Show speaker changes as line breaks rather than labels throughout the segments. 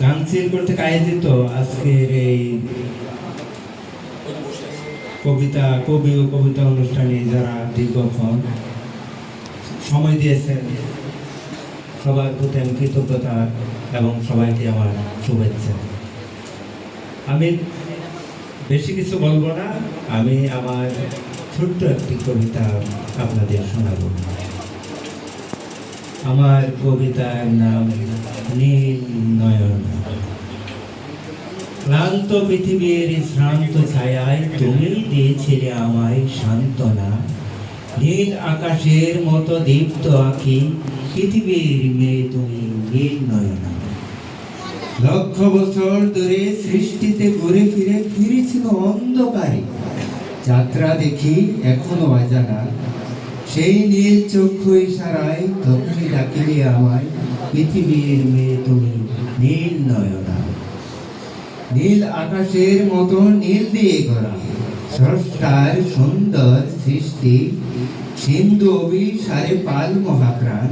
Council আজকের এই কবিতা, কবি ও কবিতা অনুষ্ঠানে যারা দীর্ঘক্ষণ সময় দিয়েছেন, সবার প্রতি আমি কৃতজ্ঞতা এবং সবাইকে আমার শুভেচ্ছা। আমি বেশি কিছু বলব না, আমি আমার ছোট্ট একটি কবিতা আপনাদের শোনাবো। আমার কবিতার নাম নীল নয়ন। ক্লান্ত পৃথিবীর শ্রান্ত ছায়ায় তুমি দিয়েছিলে আমায় সান্ত্বনা। নীল আকাশের মতো দীপ্ত আঁকি পৃথিবীর মেয়ে তুমি নীল নয়না। লক্ষ বছর ধরে সৃষ্টিতে ঘুরে ফিরে ফিরেছিল অন্ধকারে। যাত্রা দেখি এখনও অজানা। সেই নীল চক্ষু ইশারায় তখনই ডাকিলে আমায়, পৃথিবীর মেয়ে তুমি নীল নয়না। নীল আকাশের মতো নীল দিয়ে গড়া স্রষ্টার সুন্দর সৃষ্টি, সিন্ধু অভিসারে পাল মহাপ্রাণ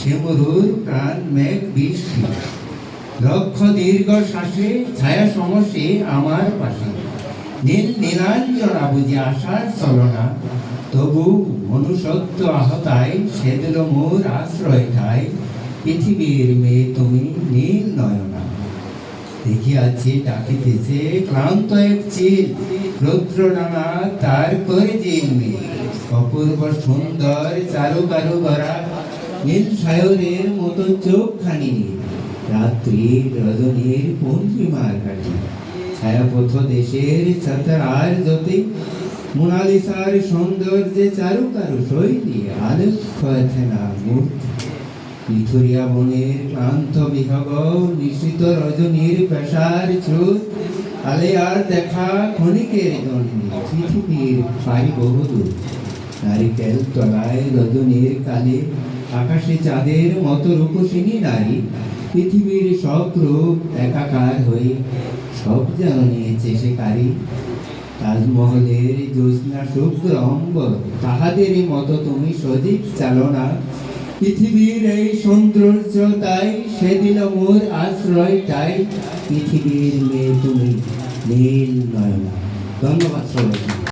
শ্যামরুর প্রাণ মেঘ বৃষ্টি। লক্ষ দীর্ঘ শ্বাসে, ছায়া সমসে আমার পাশে। নীল নীলাঞ্জনা বুঝি আসার চলনা তবু মনুষ্যত্ব আহতায় সে দিল মোর আশ্রয় ঠাই পৃথিবীর মেয়ে তুমি নীল নয়না। দেখিয়াছি, ডাকিতেছে ক্লান্ত এক চিল। রৌদ্র নানা তার করে জিলমি অপূর্ব সুন্দর চারু কারু গড়া নীল সায়রের মতো চোখ খানি রাত্রি রজনীর পূর্ণিমার কাটি ছায়াপথ দেশের ছাতার জ্যোতি মোনালিসার সৌন্দর্যে চারু কারু শৈলী আলোক্ষ না বনের ক্লান্ত নিশ্চিত রজনীর পেশার আলে আর দেখা ক্ষণিকের পৃথিবীর পাই নারিকেল তলায় রজনীর কালে আকাশে চাঁদের মতো রূপসিনী নারী। পৃথিবীর সব রূপ একাকার হয়ে সব যেন নিয়েছে সে কারি তাজমহলের জ্যোৎস্না শুভ্র অঙ্গ তাহাদেরই মতো তুমি সজীব চালনা পৃথিবীর এই সৌন্দর্য তাই সে দিল মোর আশ্রয় তাই পৃথিবীর মেয়ে তুমি নীল নয়না ধন্যবাদ সবাইকে।